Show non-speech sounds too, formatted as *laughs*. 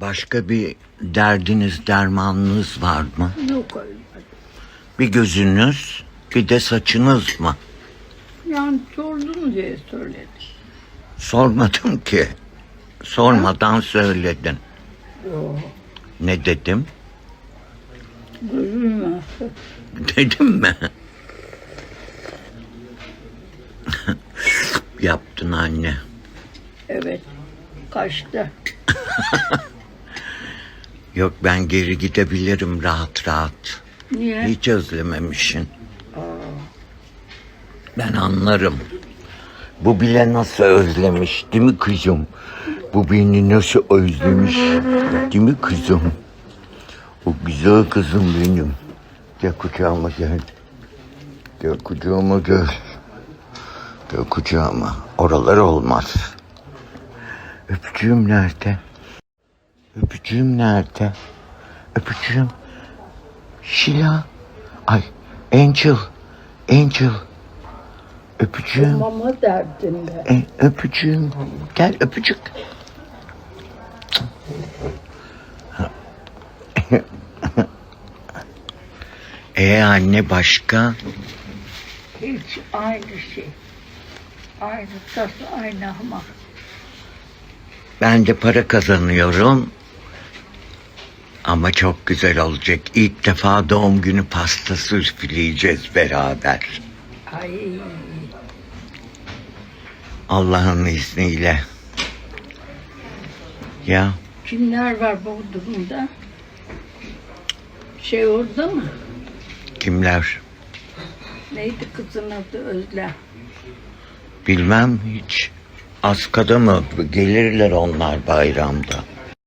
Başka bir derdiniz, dermanınız var mı? Yok öyle. Bir gözünüz, bir de saçınız mı? Yani sordun diye söyledim. Sormadım ki. Sormadan söyledin. Yok. Ne dedim? Üzülme. Dedim mi? Yaptın anne. Evet. Kaçtı. *laughs* Yok ben geri gidebilirim rahat rahat. Niye? Hiç özlememişsin. Ben anlarım. Bu bile nasıl özlemiş değil mi kızım? Bu beni nasıl özlemiş değil mi kızım? O güzel kızım benim. Gel kucağıma gel. Gel kucağıma gel. Gel kucağıma. Oralar olmaz. Öpücüğüm nerede? Öpücüğüm nerede? Öpücüğüm. Şila. Ay Angel. Angel. Öpücüğüm. Mama derdinde. E, öpücüğüm. Gel öpücük. E anne başka? Hiç aynı şey. Aynı tas, aynı hamak. Ben de para kazanıyorum. Ama çok güzel olacak. İlk defa doğum günü pastası üfleyeceğiz beraber. Ay. Allah'ın izniyle. Ya Kimler var bu durumda? Şey orada mı? kimler? Neydi kızın adı Özlem? Bilmem hiç. Askada mı? Gelirler onlar bayramda.